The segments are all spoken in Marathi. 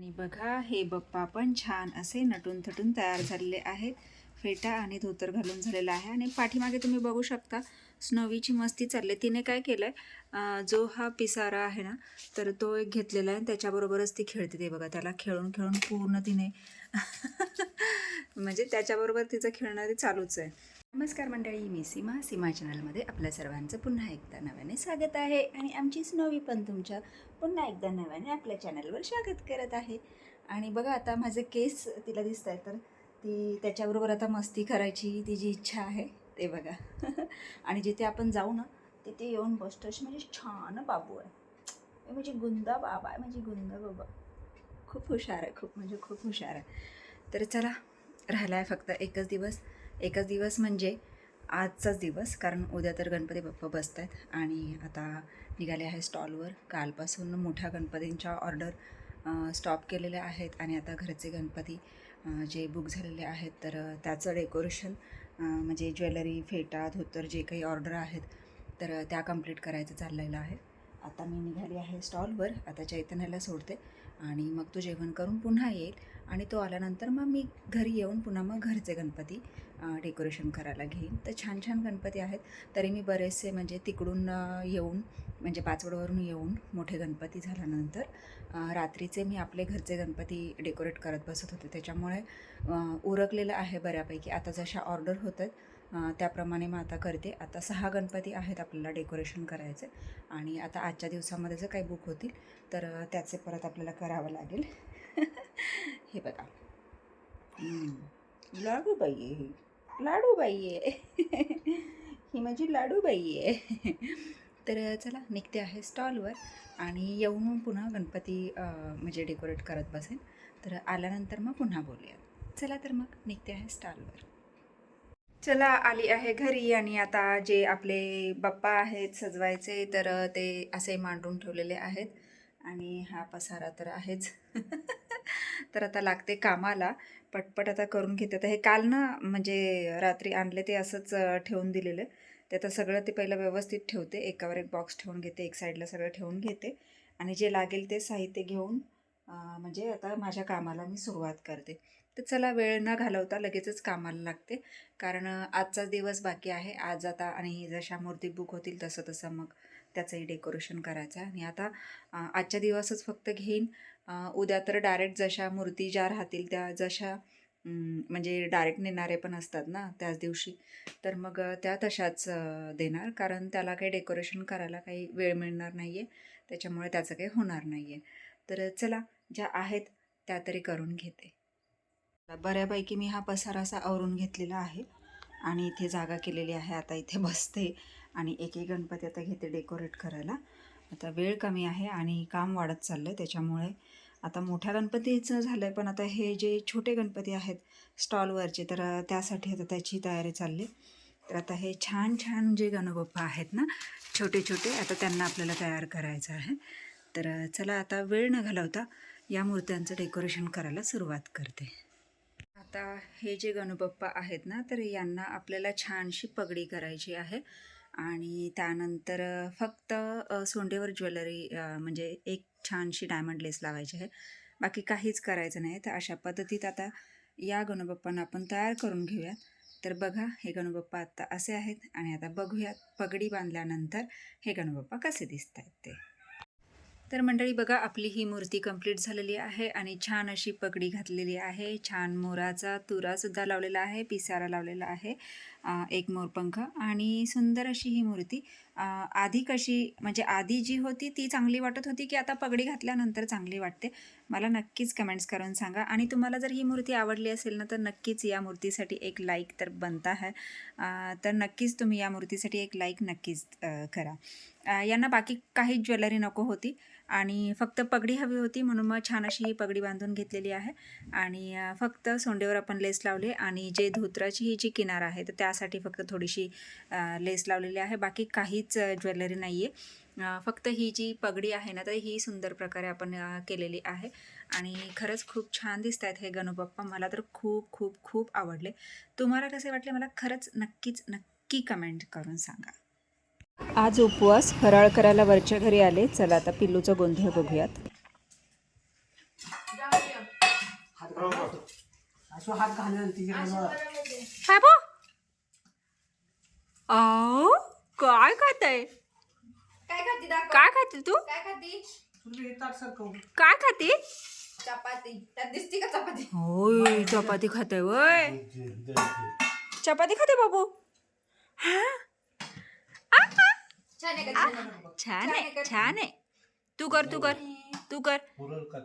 आणि बघा हे बप्पा पण छान असे नटून थटून तयार झालेले आहेत. फेटा आणि धोतर घालून झालेला आहे. आणि पाठीमागे तुम्ही बघू शकता स्नोवीची मस्ती चालली. तिने काय केलं आहे जो हा पिसारा आहे ना तर तो एक घेतलेला आहे आणि त्याच्याबरोबरच ती खेळते ते बघा. त्याला खेळून खेळून पूर्ण तिने म्हणजे त्याच्याबरोबर तिचं खेळणं ते चालूच आहे. नमस्कार मंडळी मी सीमा. सीमा चॅनलमध्ये आपल्या सर्वांचं पुन्हा एकदा नव्याने स्वागत आहे आणि आमची स्नोवी पण तुमच्या पुन्हा एकदा नव्याने आपल्या चॅनलवर स्वागत करत आहे. आणि बघा आता माझे केस तिला दिसत आहे तर ती त्याच्याबरोबर आता मस्ती करायची तिची इच्छा आहे ते बघा. आणि जिथे आपण जाऊ ना तिथे येऊन बसतो अशी म्हणजे छान बाबू आहे. म्हणजे गुंदा बाबा आहे म्हणजे गुंदा बाबा. खूप हुशार आहे खूप म्हणजे खूप हुशार आहे. तर चला राहिला आहे फक्त एकच दिवस. एकच दिवस म्हणजे आजचाच दिवस कारण उद्या तर गणपती बाप्पा बसत आहेत आणि आता निघाले आहे स्टॉलवर. कालपासून मोठ्या गणपतींच्या ऑर्डर स्टॉप केलेल्या आहेत आणि आता घरचे गणपती जे बुक झालेले आहेत तर त्याचं डेकोरेशन म्हणजे ज्वेलरी फेटा धोतर जे काही ऑर्डर आहेत तर त्या कंप्लीट करायचं चाललेलं आहे. आता मी निघाली आहे स्टॉलवर आता चैतन्याला सोडते आणि मग तो जेवण करून पुन्हा येईल आणि तो आल्यानंतर मग मी घरी येऊन पुन्हा मग घरचे गणपती डेकोरेशन करायला घेईन. तर छान छान गणपती आहेत. तरी मी बरेचसे म्हणजे तिकडून येऊन म्हणजे पाचवडवरून येऊन मोठे गणपती झाल्यानंतर रात्रीचे मी आपले घरचे गणपती डेकोरेट करत बसत होते. त्याच्यामुळे उरकलेलं आहे बऱ्यापैकी. आता जशा ऑर्डर होत आहेत त्याप्रमाणे मग आता करते. आता सहा गणपती आहेत आपल्याला डेकोरेशन करायचे. आणि आता आजच्या दिवसामध्ये जर काही बुक होतील तर त्याचे परत आपल्याला करावं लागेल. हे बघा. लागू बाई लाडूबाई आहे. ही माझी लाडूबाई आहे. तर चला निघते आहे स्टॉलवर आणि येऊन पुन्हा गणपती म्हणजे डेकोरेट करत बसेन. तर आल्यानंतर मग पुन्हा बोलूया चला तर मग निघते आहे स्टॉलवर. चला आली आहे घरी आणि आता जे आपले बाप्पा आहेत सजवायचे तर ते असे मांडून ठेवलेले आहेत. आणि हा पसारा तर आहेच. तर आता लागते कामाला. पटपट आता करून घेते. तर हे काल ना म्हणजे रात्री आणले ते असंच ठेवून दिलेलं. ते आता सगळं ते पहिलं व्यवस्थित ठेवते. एकावर एक बॉक्स ठेवून घेते. एक साईडला सगळं ठेवून घेते. आणि जे लागेल ते साहित्य घेऊन म्हणजे आता माझ्या कामाला मी सुरुवात करते. तर चला वेळ न घालवता लगेचच कामाला लागते. कारण आजचाच दिवस बाकी आहे. आज आता आणि जशा मूर्ती बुक होतील तसं तसं मग त्याचंही डेकोरेशन करायचं आहे आणि आता आजच्या दिवसच फक्त घेईन. उद्या तर डायरेक्ट जशा मूर्ती ज्या राहतील त्या जशा म्हणजे डायरेक्ट नेणारे पण असतात ना त्याच दिवशी तर मग त्या तशाच देणार. कारण त्याला काही डेकोरेशन करायला काही वेळ मिळणार नाही आहे त्याच्यामुळे त्याचं काही होणार नाही आहे तर चला ज्या आहेत त्या तरी करून घेते. बऱ्यापैकी मी हा पसारा असा आवरून घेतलेला आहे आणि इथे जागा केलेली आहे. आता इथे बसते. आणि एक एक गणपती आता घेते डेकोरेट करायला. आता वेळ कमी आहे आणि काम वाढत चाललं आहे त्याच्यामुळे आता मोठ्या गणपतीचं झालं आहे पण आता हे जे छोटे गणपती आहेत स्टॉलवरचे तर त्यासाठी आता त्याची तयारी चालली. तर आता हे छान छान जे गणबाप्पा आहेत ना छोटे छोटे आता त्यांना आपल्याला तयार करायचं आहे. तर चला आता वेळ न घालवता या मूर्त्यांचं डेकोरेशन करायला सुरुवात करते. आता हे जे गणपप्पा आहेत ना तर यांना आपल्याला छानशी पगडी करायची आहे. आणि त्यानंतर फक्त सोंडेवर ज्वेलरी म्हणजे एक छानशी डायमंड लेस लावायची आहे. बाकी काहीच करायचं नाही. तर अशा पद्धतीत आता या गणपप्पांना आपण तयार करून घेऊयात तर बघा हे गणपप्पा आत्ता असे आहेत आणि आता बघूयात पगडी बांधल्यानंतर हे गणपप्पा कसे दिसत आहेत ते. तर मंडळी बघा आपली ही मूर्ती कंप्लीट झालेली आहे आणि छान अशी पगडी घातलेली आहे. छान मोराचा तुरासुद्धा लावलेला आहे पिसारा लावलेला आहे. एक मोरपंख आणि सुंदर अशी ही मूर्ती. आधी कशी म्हणजे आधी जी होती ती चांगली वाटत होती की आता पगडी घातल्यानंतर चांगली वाटते? मला नक्कीच कमेंट्स करून सांगा. आणि तुम्हाला जर ही मूर्ती आवडली असेल ना तर नक्कीच या मूर्तीसाठी एक लाईक तर बनता आहे तर नक्कीच तुम्ही या मूर्तीसाठी एक लाईक नक्कीच करा. यांना बाकी काही ज्वेलरी नको होती. आणि फक्त पगडी हवी होती म्हणून मग छान अशी ही पगडी बांधून घेतलेली आहे. आणि फक्त सोंडेवर आपण लेस लावले आणि जे धोत्राची ही जी किनार आहे तर त्यासाठी फक्त थोडीशी लेस लावलेली आहे. बाकी काहीच ज्वेलरी नाही आहे फक्त ही जी पगडी आहे ना तर ही सुंदर प्रकारे आपण केलेली आहे. आणि खरंच खूप छान दिसत आहेत हे गणूबाप्पा मला तर खूप खूप खूप आवडले. तुम्हाला कसे वाटले मला खरंच नक्कीच नक्की कमेंट करून सांगा. आज उपवास फराळ करायला वरच्या घरी आले. चला आता पिल्लूचा गोंधळ बघूयात. काय खाताय? काय खाती? दाखव. काय खाते तू? काय खाती? चपाती. दिसती का चपाती? होय चपाती खाते वय. चपाती खाते बाबू? हा? छान आहे का छान? आहे तू कर तू कर। तू कर।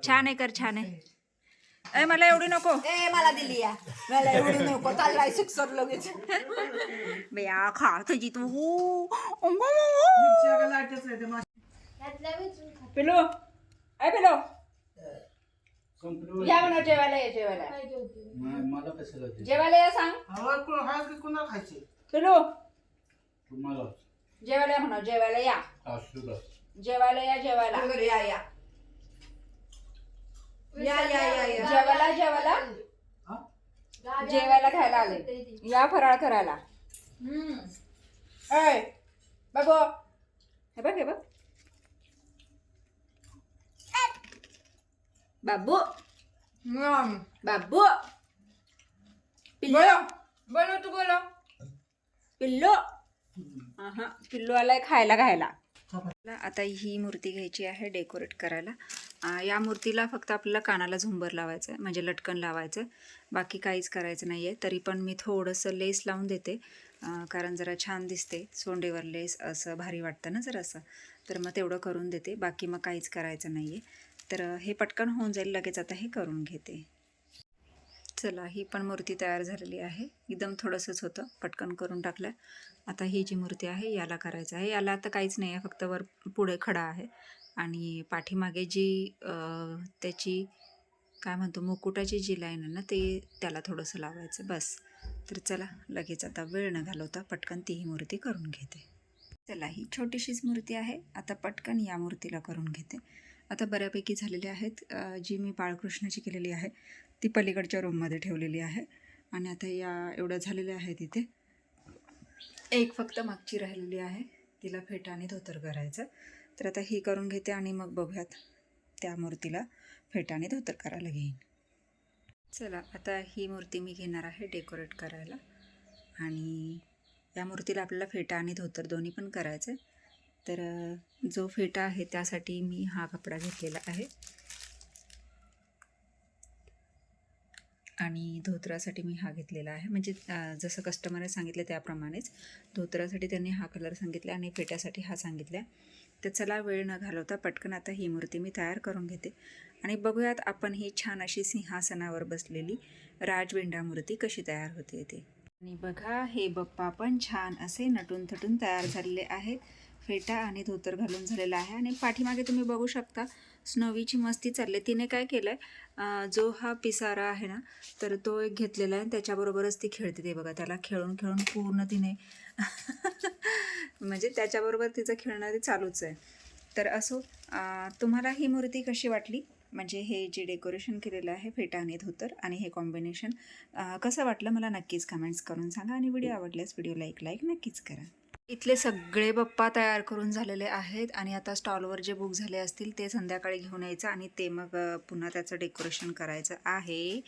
छान आहे कर छान। आहे अय मला एवढी नको। ए मला दिली या। मला एवढी नको चाललाय सिक्सर लगेच. बया खा तुझी तू. ते पिलो अय पिलो या म्हणा जेवायला ये जेवायला. मला कशाला जेवायला या सांग. हवा कोण हा की कोणाला खायचे? पिलो तुम्हाला. जेवायला या म्हणा जेवायला या. जेवायला या जेवायला. बरोबर, या या. या या या या. जेवायला जेवायला. जेवायला खायला आले. या फराळ करायला. अय बाबू. हे बघ हे बघ. बाबू. हम्म. बाबू. पिल्लो. बोलो तू बोलो. पिल्लो. हा पिल्लू आलाय खायला खायला. आता ही मूर्ती घ्यायची आहे डेकोरेट करायला. या मूर्तीला फक्त आपल्याला कानाला झुंबर लावायचं आहे म्हणजे लटकन लावायचं आहे बाकी काहीच करायचं नाही आहे तरी पण मी थोडंसं लेस लावून देते. कारण जरा छान दिसते सोंडेवर लेस असं भारी वाटतं ना जरासं. तर मग तेवढं करून देते बाकी मग काहीच करायचं नाही आहे तर हे पटकन होऊन जाईल लगेच आता हे करून घेते. चला ही पण मूर्ती तयार झालेली आहे. एकदम थोडंसंच होतं पटकन करून टाकलं. आता ही जी मूर्ती आहे याला करायचं आहे. याला आता काहीच नाही आहे फक्त वर पुढे खडा आहे. आणि पाठीमागे जी त्याची काय म्हणतो मुकुटाची जी लाईन आहे ना ते त्याला थोडंसं लावायचं बस. तर चला लगेच आता वेळ न घालवता पटकन ती ही मूर्ती करून घेते. चला ही छोटीशीच मूर्ती आहे. आता पटकन या मूर्तीला करून घेते. आता बऱ्यापैकी झालेली आहेत. जी मी बाळकृष्णाची केलेली आहे ती पलीकडच्या रूममध्ये ठेवलेली आहे. आणि आता या एवढ्या झालेल्या आहेत इथे. एक फक्त मागची राहिलेली आहे. तिला फेटा आणि धोतर करायचं तर आता ही करून घेते आणि मग बघूयात त्या मूर्तीला फेटा आणि धोतर करायला घेईन. चला आता ही मूर्ती मी घेणार आहे डेकोरेट करायला. आणि या मूर्तीला आपल्याला फेटा आणि धोतर दोन्ही पण करायचं आहे तर जो फेटा आहे त्यासाठी मी हा कपडा घेतलेला आहे. आणि धोतरासाठी मी हा घेतलेला आहे. म्हणजे जसं कस्टमरने सांगितलं त्याप्रमाणेच धोतरासाठी त्यांनी हा कलर सांगितला आणि फेट्यासाठी हा सांगितला. तर चला वेळ न घालवता पटकन आता ही मूर्ती मी तयार करून घेते. आणि बघूयात आपण ही छान अशी सिंहासनावर बसलेली राजविंडा मूर्ती कशी तयार होते ते. आणि बघा हे बप्पा पण छान असे नटून थटून तयार झालेले आहेत. फेटा आणि धोतर घालून झालेला आहे. आणि पाठीमागे तुम्ही बघू शकता स्नोवीची मस्ती चालली. तिने काय केलं आहे जो हा पिसारा आहे ना तर तो एक घेतलेला आहे आणि त्याच्याबरोबरच ती खेळते ते बघा. त्याला खेळून खेळून पूर्ण तिने म्हणजे त्याच्याबरोबर तिचं खेळणं ते चालूच आहे. तर असो तुम्हाला ही मूर्ती कशी वाटली? म्हणजे हे जे डेकोरेशन केलेलं आहे फेटा आणि धोतर आणि हे कॉम्बिनेशन कसं वाटलं? मला नक्कीच कमेंट्स करून सांगा. आणि व्हिडिओ आवडल्यास व्हिडिओ लाईक लाईक नक्कीच करा. इथले सगळे बप्पा तयार करून झालेले आहेत आणि आता स्टॉलवर जे बुक झाले असतील ते संध्याकाळी घेऊन यायचं आणि ते मग पुन्हा त्याचं डेकोरेशन करायचं आहे.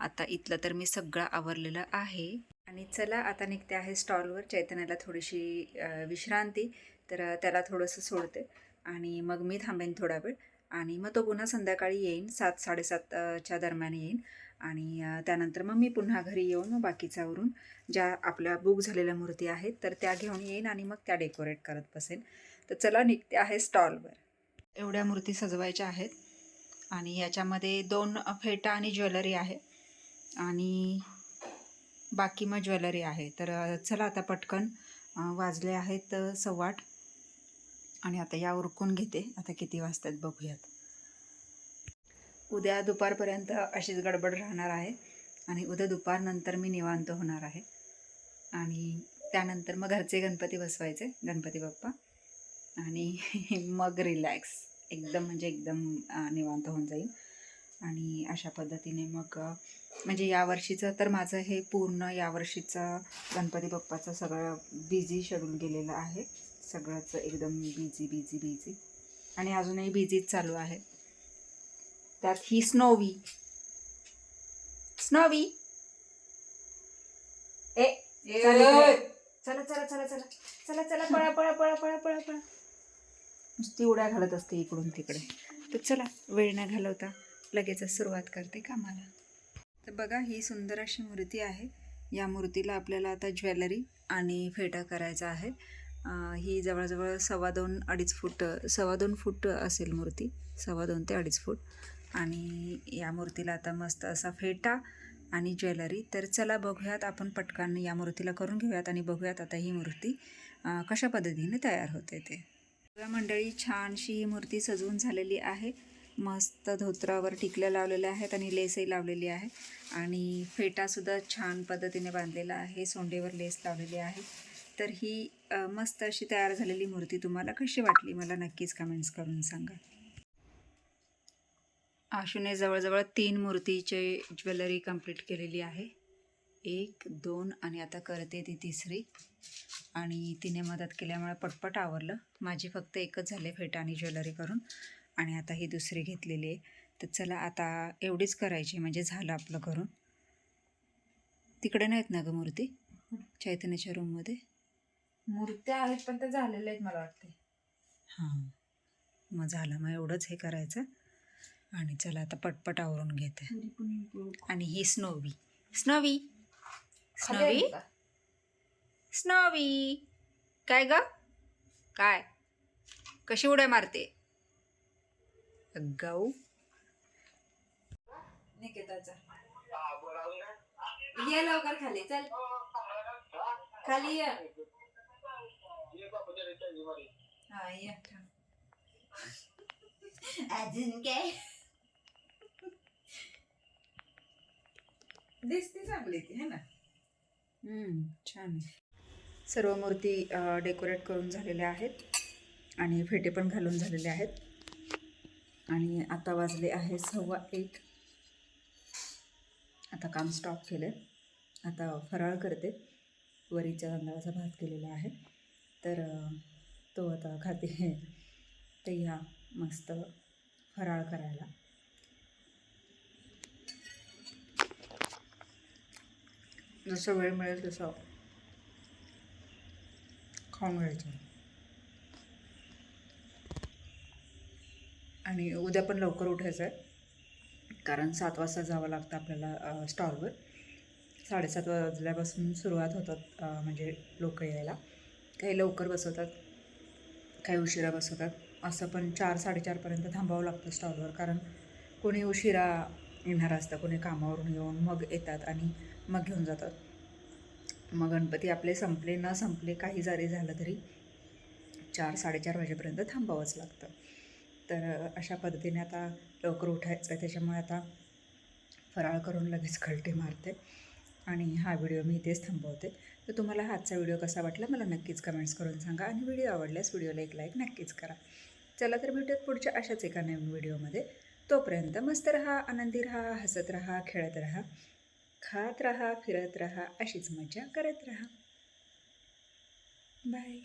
आता इथलं तर मी सगळं आवरलेलं आहे. आणि चला आता निघते आहे स्टॉलवर. चैतन्याला थोडीशी विश्रांती तर त्याला थोडंसं सोडते. आणि मग मी थांबेन थोडा वेळ. आणि मग तो पुन्हा संध्याकाळी येईन सात साडेसातच्या दरम्यान येईन. आणि त्यानंतर मग मी पुन्हा घरी येऊन मग बाकीच्यावरून ज्या आपल्या बुक झालेल्या मूर्ती आहेत तर त्या घेऊन येईन आणि मग त्या डेकोरेट करत बसेन. तर चला निघते आहे स्टॉलवर. एवढ्या मूर्ती सजवायच्या आहेत. आणि याच्यामध्ये दोन फेटा आणि ज्वेलरी आहे. आणि बाकी मग ज्वेलरी आहे. तर चला आता पटकन वाजले आहेत सव्वाट आणि आता या उरकून घेते. आता किती वाजतात बघूयात. उद्या दुपारपर्यंत अशीच गडबड राहणार आहे आणि उद्या दुपारनंतर मी निवांत होणार आहे. आणि त्यानंतर मग घरचे गणपती बसवायचे गणपती बाप्पा. आणि मग रिलॅक्स एकदम म्हणजे एकदम निवांत होऊन जाईल. आणि अशा पद्धतीने मग म्हणजे यावर्षीचं तर माझं हे पूर्ण यावर्षीचं गणपती बाप्पाचं सगळं बिझी शेड्यूल गेलेलं आहे. सगळंच एकदम बिझी बिझी बिझी आणि अजूनही बिझीच चालू आहे. त्यात ही स्नोवी स्नोवी ए चल. चला चला चला चला. चला पळा पळा पळा पळा पळा पळा. नुसती उड्या घालत असते इकडून तिकडे. तर चला वेळ न घालवता लगेचच सुरुवात करते कामाला. तर बघा ही सुंदर अशी मूर्ती आहे. या मूर्तीला आपल्याला आता ज्वेलरी आणि फेटा करायचा आहे. ही जवळजवळ सव्वा दोन अडीच फूट सव्वा दोन फूट असेल मूर्ती. सव्वा दोन ते अडीच फूट. आणि या मूर्तीला आता मस्त असा फेटा आणि ज्वेलरी. तर चला बघूयात आपण पटकन या मूर्तीला करून घेऊयात आणि बघूयात आता ही मूर्ती कशा पद्धतीने तयार होते ते. मंडळी छानशी ही मूर्ती सजवून झालेली आहे. मस्त धोत्रावर टिकल्या लावलेल्या आहेत आणि लेसही लावलेली आहे. आणि फेटासुद्धा छान पद्धतीने बांधलेला आहे. सोंडेवर लेस लावलेली आहे. तर ही मस्त अशी तयार झालेली मूर्ती तुम्हाला कशी वाटली मला नक्कीच कमेंट्स करून सांगा. आशूने जवळजवळ तीन मूर्तीचे ज्वेलरी कंप्लीट केलेली आहे. एक दोन आणि आता करते ती तिसरी. आणि तिने मदत केल्यामुळे पटपट आवरलं. माझी फक्त एकच झाले फेटा आणि ज्वेलरी करून. आणि आता ही दुसरी घेतलेली आहे. तर चला आता एवढीच करायची म्हणजे झालं आपलं करून. तिकडे नाहीत ना गं मूर्ती? चैतन्याच्या रूममध्ये मूर्त्या आहेत पण त्या झालेल्या आहेत मला वाटते हां. मग झालं. मग एवढंच हे करायचं. आणि चला आता पटपट आवरून घेते. आणि ही स्नोवी. स्नोवी? स्नोवी? स्नोवी. काय ग? काय? कशी उड्या मारते? गाऊ निकेताचा ये लवकर खाली. चल. खाली ये ये. अजून काय? दिसते चांगली ती है ना? हम्म, छान सर्व मूर्ती डेकोरेट करून झालेल्या आहेत आणि फेटे पण घालून झालेले आहेत. आणि आता वाजले आहे सव्वा एक. आता काम स्टॉप केलं आता फराळ करते. वरीच्या तांदळाचा भात केलेला आहे. तर तो आता खाते. तर या मस्त फराळ करायला. जसं वेळ मिळेल तसं खाऊन घ्यायचं. आणि उद्या पण लवकर उठायचं आहे. कारण सात वाजता जावं लागतं आपल्याला स्टॉलवर साडेसात वाजल्यापासून सुरुवात होतात म्हणजे लोक यायला. काही लवकर बसवतात काही उशिरा बसवतात. असं पण चार साडेचारपर्यंत थांबावं लागतं स्टॉलवर कारण कोणी उशिरा येणार असतं कोणी कामावरून येऊन मग येतात आणि मग घेऊन जातात. मग गणपती आपले संपले न संपले काही जरी झालं तरी चार साडेचार वाजेपर्यंत थांबावंच लागतं. तर अशा पद्धतीने आता लवकर उठायचं आहे त्याच्यामुळे आता फराळ करून लगेच कलटी मारते. आणि हा व्हिडिओ मी इथेच थांबवते. तर तुम्हाला हातचा आजचा व्हिडिओ कसा वाटला मला नक्कीच कमेंट्स करून सांगा आणि व्हिडिओ आवडल्यास व्हिडिओला एक लाईक नक्कीच करा. चला तर भेटूयात पुढच्या अशाच एका नवीन व्हिडिओमध्ये तोपर्यंत मस्त रहा आनंदी रहा हसत रहा खेळत रहा खात रहा फिरत रहा अशीच मजा करत रहा. बाय